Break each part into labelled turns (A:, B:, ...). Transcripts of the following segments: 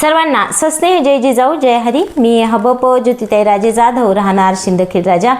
A: सर्वांना सस्नेह जय जिजाऊ जय हरी. मी हबप ज्योतिताई राजे जाधव राहणार शिंदखेड राजा.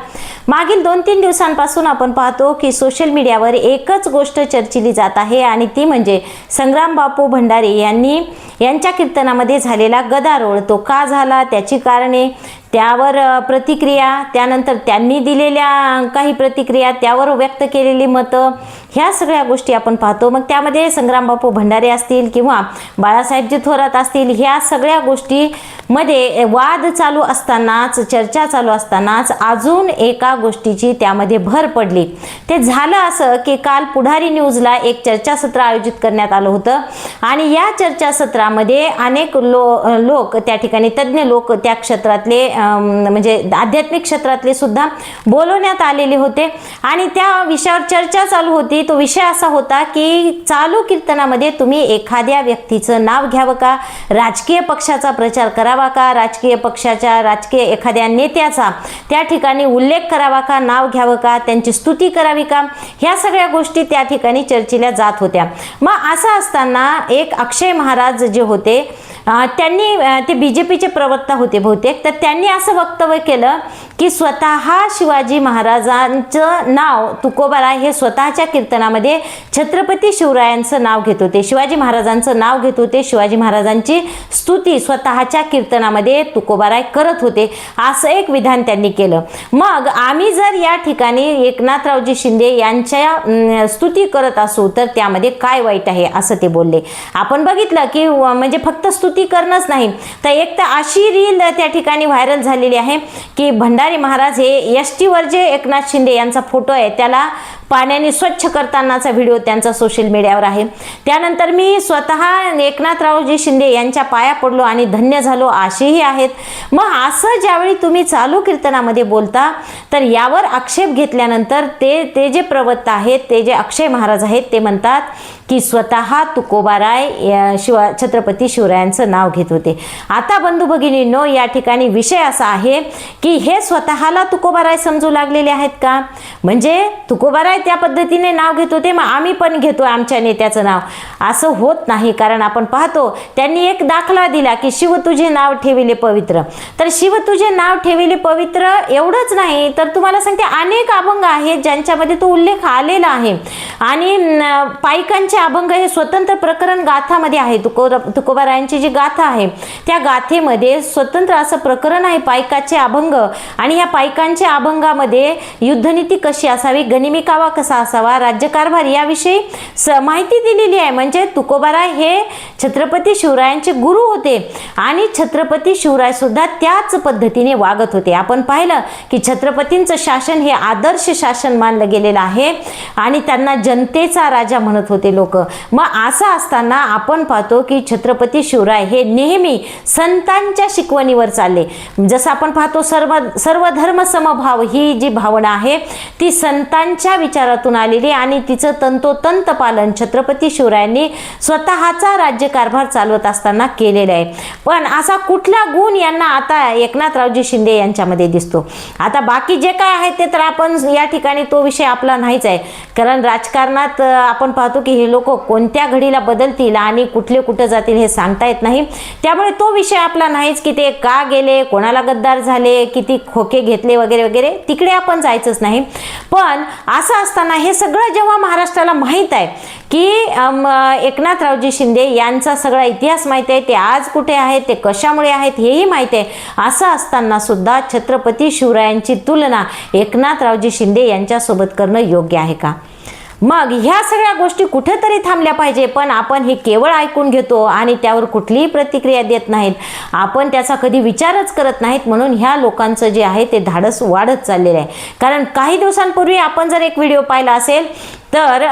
A: मागील दोन तीन दिवसांपासून आपण पाहतो की सोशल मीडियावर एकच गोष्ट चर्चिली जात आहे आणि ती म्हणजे संग्राम बापू भंडारे यांनी यांच्या कीर्तनामध्ये झालेला गदारोळ. तो का झाला? त्याची कारणे त्यावर प्रतिक्रिया त्यानंतर त्यांनी दिलेल्या काही प्रतिक्रिया त्यावर व्यक्त केलेली मतं ह्या सगळ्या गोष्टी आपण पाहतो. मग त्यामध्ये संग्रामबापू भंडारे असतील किंवा बाळासाहेबजी थोरात असतील ह्या सगळ्या गोष्टीमध्ये वाद चालू असतानाच चर्चा चालू असतानाच अजून एका गोष्टीची त्यामध्ये भर पडली. ते झालं असं की काल पुढारी न्यूजला एक चर्चासत्र आयोजित करण्यात आलं होतं आणि या चर्चासत्रामध्ये अनेक लो लोक त्या ठिकाणी तज्ज्ञ लोक त्या क्षेत्रातले म्हणजे आध्यात्मिक क्षेत्रातले सुद्धा बोलवण्यात आलेले होते. आणि त्या विषयावर चर्चा चालू होती. तो विषय असा होता की चालू कीर्तनामध्ये तुम्ही एखाद्या व्यक्तीचं नाव घ्यावं का? राजकीय पक्षाचा प्रचार करावा का? राजकीय पक्षाच्या राजकीय एखाद्या नेत्याचा त्या ठिकाणी उल्लेख करावा का? नाव घ्यावं का? त्यांची स्तुती करावी का? ह्या सगळ्या गोष्टी त्या ठिकाणी चर्चिल्या जात होत्या. मग असं असताना एक अक्षय महाराज जे होते त्यांनी ते बी जे पीचे प्रवक्ता होते बहुतेक. तर त्यांनी असं वक्तव्य केलं की स्वतः शिवाजी महाराजांचं नाव तुकोबाराय हे स्वतःच्या कीर्तनामध्ये छत्रपती शिवरायांचं नाव घेत होते. शिवाजी महाराजांचं नाव घेत होते. शिवाजी महाराजांची स्तुती स्वतःच्या कीर्तनामध्ये तुकोबाराय करत होते. असं एक विधान त्यांनी केलं. मग आम्ही जर या ठिकाणी एकनाथरावजी शिंदे यांच्या स्तुती करत असू तर त्यामध्ये काय वाईट आहे असं ते बोलले. आपण बघितलं की म्हणजे फक्त स्तुती करणंच नाही. तर एक तर अशी रील त्या ठिकाणी व्हायरल झालेली आहे की भंडारी महाराज हे एस टीवर जे एकनाथ शिंदे यांचा फोटो आहे. त्याला पाण्याने स्वच्छ करतानाचा व्हिडिओ त्यांचा सोशल मीडियावर आहे. त्यानंतर मी स्वतः एकनाथरावजी शिंदे यांच्या पाया पडलो आणि धन्य झालो असेही आहेत. मग असं ज्यावेळी तुम्ही चालू कीर्तनामध्ये बोलता तर यावर आक्षेप घेतल्यानंतर ते ते जे प्रवक्ता आहेत ते जे अक्षय महाराज आहेत ते म्हणतात की स्वतः तुकोबाराय शिवा छत्रपती शिवरायांचं नाव घेत होते. आता बंधू भगिनींनो या ठिकाणी विषय असा आहे की हे स्वतःला तुकोबाराय समजू लागलेले आहेत का? म्हणजे तुकोबाराय त्या पद्धतीने नाव घेत होते मग आम्ही पण घेतो आमच्या नेत्याचं नाव. असं होत नाही कारण आपण पाहतो त्यांनी एक दाखला दिला की शिव तुझे नाव ठेविले पवित्र. तर शिव तुझे नाव ठेविले पवित्र एवढंच नाही तर तुम्हाला सांगते अनेक अभंग आहेत ज्यांच्यामध्ये तो उल्लेख आलेला आहे. आणि पाईकांचे अभंग हे स्वतंत्र प्रकरण गाथामध्ये आहे. तुको तुकोबारायांची जी गाथा आहे त्या गाथेमध्ये स्वतंत्र असं प्रकरण आहे पायकाचे अभंग. आणि या पायकांच्या अभंगामध्ये युद्धनीती कशी असावी गनिमिकावा कसा असावा राज्यकारभार याविषयी स माहिती दिलेली आहे. म्हणजे तुकोबाराय हे छत्रपती शिवरायांचे गुरु होते आणि छत्रपती शिवराय सुद्धा त्याच पद्धतीने वागत होते. आपण पाहिलं की छत्रपतींचं शासन हे आदर्श शासन मानलं गेलेलं आहे आणि त्यांना जनतेचा राजा म्हणत होते लोक. मग असं असताना आपण पाहतो की छत्रपती शिवराय हे नेहमी संतांच्या शिकवणीवर चालले. जसं आपण पाहतो सर्व सर्व धर्मसमभाव ही जी भावना आहे ती संतांच्या विचारातून आलेली आणि तिचं तंतोतंत पालन छत्रपती शिवरायांनी स्वतःचा राज्यकारभार चालवत असताना केलेला आहे. पण असा कुठला गुण यांना आता एकनाथरावजी शिंदे यांच्यामध्ये दिसतो? आता बाकी जे काय आहे ते तर आपण या ठिकाणी तो विषय आपला नाहीच आहे. कारण राजकारणात आपण पाहतो की हे लोक कोणत्या घडीला बदलतील आणि कुठले कुठं जातील हे सांगता येत नाही. त्यामुळे तो विषय आपला नाहीच. की ते का गेले कोणाला गद्दार झाले किती खोके घेतले वगैरे वगैरे तिकडे आपण जायचंच नाही. पण असं असताना हे सगळं जेव्हा महाराष्ट्राला माहीत आहे की एकनाथरावजी शिंदे यांचा सगळा इतिहास माहीत आहे ते आज कुठे आहेत ते कशामुळे आहेत हेही माहीत आहे. असं असताना सुद्धा छत्रपती शिवरायांची तुलना एकनाथरावजी शिंदे यांच्यासोबत करणं योग्य आहे का? मग ह्या सगळ्या गोष्टी कुठेतरी थांबल्या पाहिजे पण आपण हे केवळ ऐकून घेतो आणि त्यावर कुठलीही प्रतिक्रिया देत नाहीत. आपण त्याचा कधी विचारच करत नाहीत म्हणून ह्या लोकांचं जे आहे ते धाडस वाढत चाललेलं आहे. कारण काही दिवसांपूर्वी आपण जर एक व्हिडिओ पाहिला असेल तर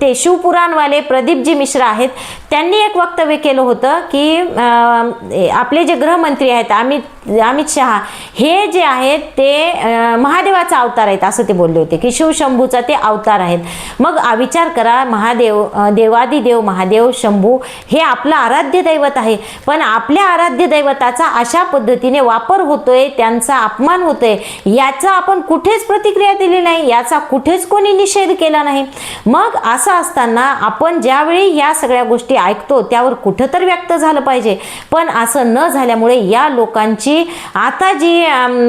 A: ते शिवपुराणवाले प्रदीपजी मिश्रा आहेत. त्यांनी एक वक्तव्य केलं होतं की आपले जे गृहमंत्री आहेत आम्ही अमित शहा हे जे आहेत ते महादेवाचा अवतार आहेत असं ते बोलले होते. की शिवशंभूचा ते अवतार आहेत. मग आ, विचार करा महादेव देवादिदेव महादेव शंभू हे आपलं आराध्य दैवत आहे. पण आपल्या आराध्य दैवताचा अशा पद्धतीने वापर होतोय त्यांचा अपमान होतोय याचा आपण कुठेच प्रतिक्रिया दिली नाही याचा कुठेच कोणी निषेध केला नाही. नाही मग असं असताना आपण ज्यावेळी या सगळ्या गोष्टी ऐकतो त्यावर कुठं तर व्यक्त झालं पाहिजे. पण असं न झाल्यामुळे या लोकांची आता जी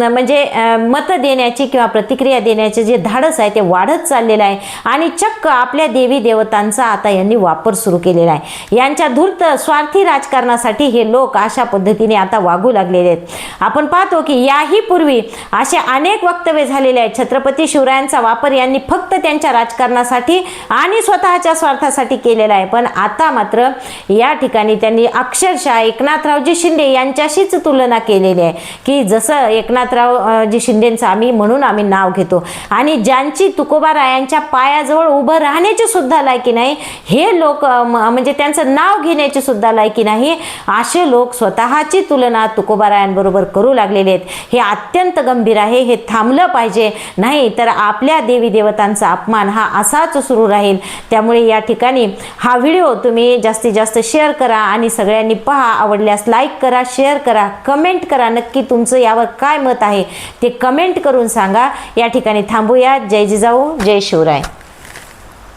A: म्हणजे मतं देण्याची किंवा प्रतिक्रिया देण्याचे जे धाडस आहे ते वाढत चाललेलं आहे. आणि चक्क आपल्या देवी देवतांचा आता यांनी वापर सुरू केलेला आहे. यांच्या धूर्त स्वार्थी राजकारणासाठी हे लोक अशा पद्धतीने आता वागू लागलेले आहेत. आपण पाहतो की याही पूर्वी असे अनेक वक्तव्य झालेले आहेत. छत्रपती शिवरायांचा वापर यांनी फक्त त्यांच्या राजकारणासाठी आणि स्वतःच्या स्वार्थासाठी केलेला आहे. पण आता मात्र या ठिकाणी त्यांनी अक्षरशः एकनाथरावजी शिंदे यांच्याशीच तुलना केली केलेली आहे. की जसं एकनाथराव जी शिंदेचं आम्ही म्हणून आम्ही नाव घेतो. आणि ज्यांची तुकोबा रायांच्या पायाजवळ उभं राहण्याची सुद्धा लायकी नाही हे लोक म्हणजे त्यांचं नाव घेण्याची सुद्धा लायकी नाही. असे लोक स्वतःची तुलना तुकोबारायांबरोबर करू लागलेले आहेत. हे अत्यंत गंभीर आहे हे थांबलं पाहिजे. नाही तर आपल्या देवी देवतांचा अपमान हा असाच सुरू राहील. त्यामुळे या ठिकाणी हा व्हिडिओ तुम्ही जास्तीत जास्त शेअर करा आणि सगळ्यांनी पहा. आवडल्यास लाईक करा शेअर करा कमेंट करा. करा. नक्की तुमचं यावर काय मत आहे ते कमेंट करून सांगा. या ठिकाणी थांबूया जय जिजाऊ जय शिवराय.